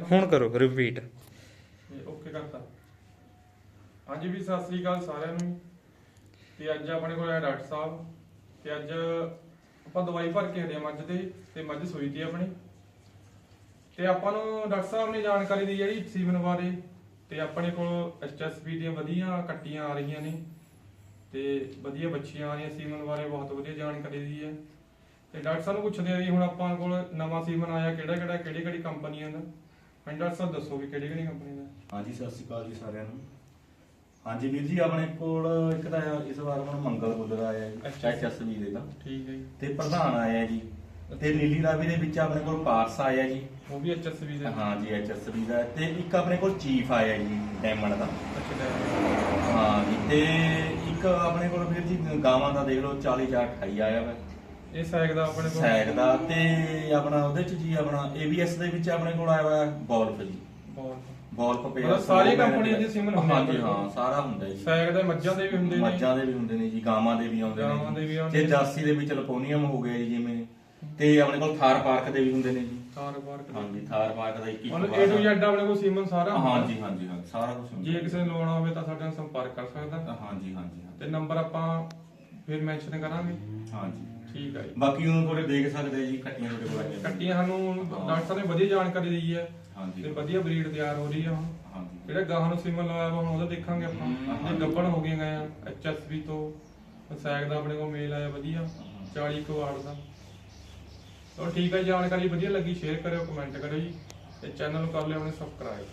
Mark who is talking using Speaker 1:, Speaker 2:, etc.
Speaker 1: ਸਾਰਿਆਂ ਨੂੰ
Speaker 2: ਹੁਣ ਕਰੋ ਰਿਪੀਟ
Speaker 1: ਓਕੇ ਕਰਤਾ ਹਾਂਜੀ ਵੀ ਸਤਿ ਸ੍ਰੀ ਅਕਾਲ ਸਾਰਿਆਂ ਨੂੰ। ਤੇ ਅੱਜ ਆਪਣੇ ਕੋਲ ਹੈ ਡਾਕਟਰ ਸਾਹਿਬ। ਤੇ ਅੱਜ ਆਪਾਂ ਦਵਾਈ ਭਰ ਕੇ ਹਟੇ ਹਾਂ ਮੱਝ ਤੇ ਤੇ ਮੱਝ ਸੂਈ ਤੀ ਆਪਣੀ। ਤੇ ਆਪਾਂ ਨੂੰ ਡਾਕਟਰ ਸਾਹਿਬ ਨੇ ਜਾਣਕਾਰੀ ਦੀ ਜਿਹੜੀ ਸੀਮਨ ਬਾਰੇ। ਤੇ ਆਪਣੇ ਕੋਲ ਐਚਐਸਪੀ ਦੀਆਂ ਵਧੀਆ ਕੱਟੀਆਂ ਆ ਰਹੀਆਂ ਨੇ। ਤੇ ਵਧੀਆ ਬੱਚੀਆਂ ਆ ਰਹੀਆਂ ਸੀਮਨ ਬਾਰੇ ਬਹੁਤ ਵਧੀਆ ਜਾਣਕਾਰੀ ਦੀ ਹੈ। ਤੇ ਡਾਕਟਰ ਸਾਹਿਬ ਨੂੰ ਪੁੱਛਦੇ ਆ ਜੀ ਹੁਣ ਆਪਾਂ ਕੋਲ ਨਵਾਂ ਸੀਮਨ ਆਇਆ ਕਿਹੜਾ ਕਿਹੜਾ ਕਿਹੜੀ ਕਿਹੜੀ ਕੰਪਨੀਆਂ ਦਾ? ਹਾਂਜੀ ਡਾਕਟਰ ਸਾਹਿਬ ਦੱਸੋ ਵੀ ਕਿਹੜੀ ਕਿਹੜੀ ਕੰਪਨੀ ਦਾ?
Speaker 3: ਹਾਂਜੀ ਸਤਿ ਸ਼੍ਰੀ ਅਕਾਲ ਜੀ ਸਾਰਿਆਂ ਨੂੰ। ਹਾਂਜੀ ਵੀਰ ਜੀ ਆਪਣੇ ਕੋਲ ਇੱਕ ਤਾਂ ਇਸ ਵਾਰ ਹੁਣ ਮੰਗਲ ਬੁੱਲਰ ਆਇਆ ਜੀ
Speaker 1: ਅੱਛਾ।
Speaker 3: ਐਚਐਸਬੀ ਦੇ ਦਾ
Speaker 1: ਠੀਕ ਹੈ ਜੀ।
Speaker 3: ਤੇ ਪ੍ਰਧਾਨ ਆਇਆ ਜੀ ਤੇ ਨੀਲੀ ਰਾਵੀ ਦੇ ਵਿੱਚ ਆਪਣੇ ਕੋਲ ਪਾਰਸ ਆਇਆ ਜੀ।
Speaker 1: ਉਹ ਵੀ ਐਚਐਸਬੀ ਦੇ।
Speaker 3: ਹਾਂ ਜੀ ਐਚਐਸਬੀ ਦਾ। ਤੇ ਇੱਕ ਆਪਣੇ ਕੋਲ ਚੀਫ ਆਇਆ ਜੀ ਡਾਇਮੰਡ ਦਾ।
Speaker 1: ਅੱਛਾ।
Speaker 3: ਹਾਂ ਜੀ ਤੇ ਇੱਕ ਆਪਣੇ ਕੋਲ ਵੀਰ ਜੀ ਗਾਵਾਂ ਦਾ ਦੇਖ ਲਓ 40 ਜਾਂ 28 ਆਇਆ ਵਾ।
Speaker 1: ਇਹ ਸੈਕ ਦਾ ਆਪਣੇ ਕੋਲ?
Speaker 3: ਸੈਗ ਦਾ ਤੇ ਆਪਣਾ ਉਹਦੇ ਚ ਜੀ ਆਪਣਾ ABS ਦੇ ਵਿੱਚ ਆਪਣੇ ਕੋਲ ਆਇਆ ਵਾ ਗੋਲਫ ਜੀ।
Speaker 1: ਬਹੁਤ
Speaker 3: ਗੋਲਫ ਪੇ
Speaker 1: ਮਤਲਬ ਸਾਰੀ ਕੰਪਨੀਆਂ ਦੇ ਸਿਮ ਹੁੰਦੇ
Speaker 3: ਹਾਂਜੀ। ਹਾਂ। ਸਾਰਾ ਹੁੰਦਾ ਜੀ।
Speaker 1: ਸੈਕ ਦੇ ਮੱਝਾਂ ਦੇ ਵੀ ਹੁੰਦੇ ਨੇ।
Speaker 3: ਮੱਝਾਂ ਦੇ ਵੀ ਹੁੰਦੇ ਨੇ ਜੀ ਗਾਵਾਂ ਦੇ ਵੀ ਆਉਂਦੇ ਨੇ
Speaker 1: ਗਾਵਾਂ ਦੇ ਵੀ ਆਉਂਦੇ
Speaker 3: ਤੇ
Speaker 1: ਨੇ।
Speaker 3: ਜਾਰਸੀ ਦੇ ਵਿੱਚ ਲਪੋਨੀਅਮ ਹੋ ਗਿਆ ਜੀ ਜਿਵੇਂ। ਤੇ ਆਪਣੇ ਕੋਲ ਥਾਰ ਪਾਰਕ ਦੇ ਵੀ ਹੁੰਦੇ ਨੇ ਜੀ।
Speaker 1: ਕਾਰ ਬਾਰ
Speaker 3: ਹਾਂਜੀ ਥਾਰ ਪਾਰਕ ਦਾ ਇੱਕ ਇੱਕ
Speaker 1: ਮਤਲਬ A to Z ਆਪਣੇ ਕੋਲ ਸੀਮਨ ਸਾਰਾ ਹੁੰਦਾ।
Speaker 3: ਹਾਂਜੀ ਹਾਂਜੀ ਹਾਂ ਸਾਰਾ ਕੁਝ ਹੁੰਦਾ
Speaker 1: ਜੇ ਕਿਸੇ ਨੂੰ ਲੋੜ ਹੋਵੇ ਤਾਂ ਸਾਡੇ ਨਾਲ ਸੰਪਰਕ ਕਰ ਸਕਦਾ।
Speaker 3: ਹਾਂਜੀ ਹਾਂਜੀ ਹਾਂ।
Speaker 1: ਤੇ ਨੰਬਰ ਆਪਾਂ ਫਿਰ ਮੈਂਸ਼ਨ ਕਰਾਂਗੇ।
Speaker 3: ਹਾਂਜੀ।
Speaker 1: ਠੀਕ ਹੈ ਜੀ।
Speaker 3: ਬਾਕੀ ਉਹਨੂੰ ਥੋੜੇ ਦੇਖ ਸਕਦੇ ਜੀ ਕੱਟੀਆਂ ਤੁਹਾਡੇ ਕੋਲ ਆਈਆਂ
Speaker 1: ਕੱਟੀਆਂ ਸਾਨੂੰ ਡਾਕਟਰ ਸਾਹਿਬ ਨੇ ਵਧੀਆ ਜਾਣਕਾਰੀ ਦਿੱਤੀ ਹੈ
Speaker 3: ਹਾਂਜੀ।
Speaker 1: ਤੇ ਵਧੀਆ ਬਰੀਡ ਤਿਆਰ ਹੋ ਰਹੀ ਆ ਹੁਣ।
Speaker 3: ਹਾਂਜੀ।
Speaker 1: ਜਿਹੜਾ ਗਾਹਾਂ ਨੂੰ ਸੀਮਨ ਲਾਇਆ ਵਾ ਹੁਣ ਉਹਦਾ ਦੇਖਾਂਗੇ ਆਪਾਂ। ਜੇ ਗੱਬਣ ਹੋ ਗਏ ਗਏ ਆ ਐਚਐਸਬੀ ਤੋਂ ਸੈਕ ਦਾ ਆਪਣੇ ਕੋਲ ਮੇਲ ਆਇਆ ਵਧੀਆ 40 ਕੁ ਵਾਟ ਦਾ। ਚਲੋ ਠੀਕ ਹੈ ਜਾਣਕਾਰੀ ਵਧੀਆ ਲੱਗੀ ਸ਼ੇਅਰ ਕਰਿਓ ਕਮੈਂਟ ਕਰਿਓ ਜੀ ਤੇ ਚੈਨਲ ਨੂੰ ਕਰ ਲਿਓ ਆਪਣੇ ਸਬਸਕ੍ਰਾਈਬ